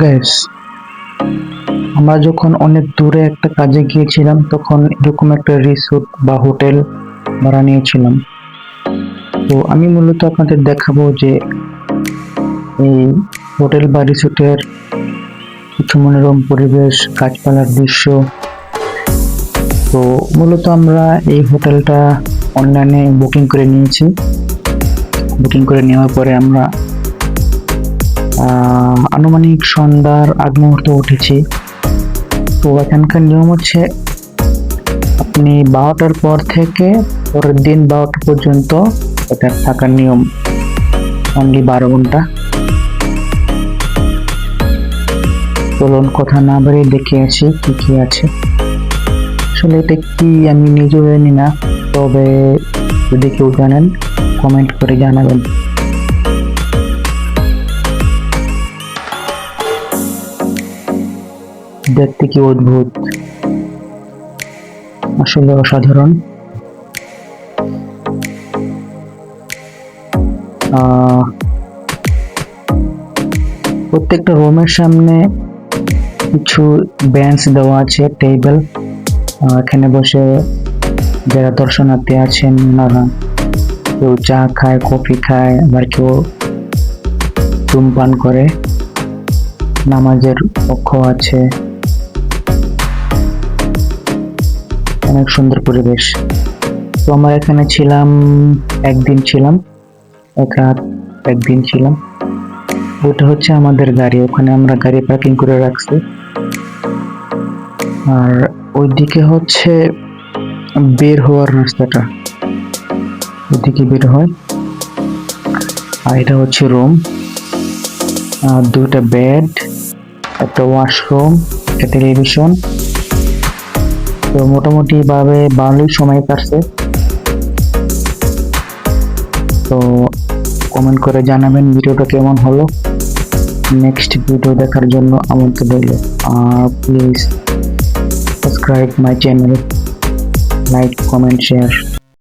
Gas আমরা যখন অনেক দূরে একটা কাজে গিয়েছিলাম, তখন এরকম একটা রিসোর্ট বা হোটেল ভাড়া নিয়েছিলাম। তো আমি মূলত আপনাদের দেখাবো যে এই হোটেল বা রিসোর্টের কিছু মনোরম পরিবেশ, গাছপালার দৃশ্য। তো মূলত আমরা এই হোটেলটা অনলাইনে বুকিং করে নিয়েছি। বুকিং করে নেওয়ার পরে আমরা আনুমানিক সন্ধ্যার আগ মুহূর্তে উঠেছি। তো এখানকার নিয়ম হচ্ছে, আপনি বারোটার পর থেকে পরের দিন বারোটা পর্যন্ত এটা থাকার নিয়ম। অনলি বারো ঘণ্টা। চলুন কথা না বাড়িয়ে দেখে আসি কি কি আছে। আসলে এটা কি আমি নিজেও জানি না, তবে যদি কেউ জানেন কমেন্ট করে জানাবেন। দেখতে কি অদ্ভুত। আসলে অসাধারণ। প্রত্যেকটা রুমের সামনে কিছু বেঞ্চ দেওয়া আছে, টেবিল। এখানে বসে যারা দর্শনার্থী আছেন ওনারা কেউ চা খায়, কফি খায়, আবার কেউ ধূমপান করে। নামাজের পক্ষ আছে। অনেক সুন্দর পরিবেশ। তো আমরা এখানে ছিলাম, একদিন ছিলাম, এক রাত একদিন ছিলাম। ওটা হচ্ছে আমাদের গাড়ি, ওখানে আমরা গাড়ি পার্কিং করে রাখছি। আর ওইদিকে হচ্ছে বের হওয়ার রাস্তাটা। ওইদিকে বের হয়। আর এটা হচ্ছে রুম আর দুটা বেড একটা ওয়াশরুম একটা টেলিভিশন তো মোটামুটি ভাবে ভালোই সময় কাটছে। তো কমেন্ট করে জানাবেন ভিডিওটা কেমন হলো। নেক্সট ভিডিও দেখার জন্য আমাকে রইল। আর please subscribe my channel like comment share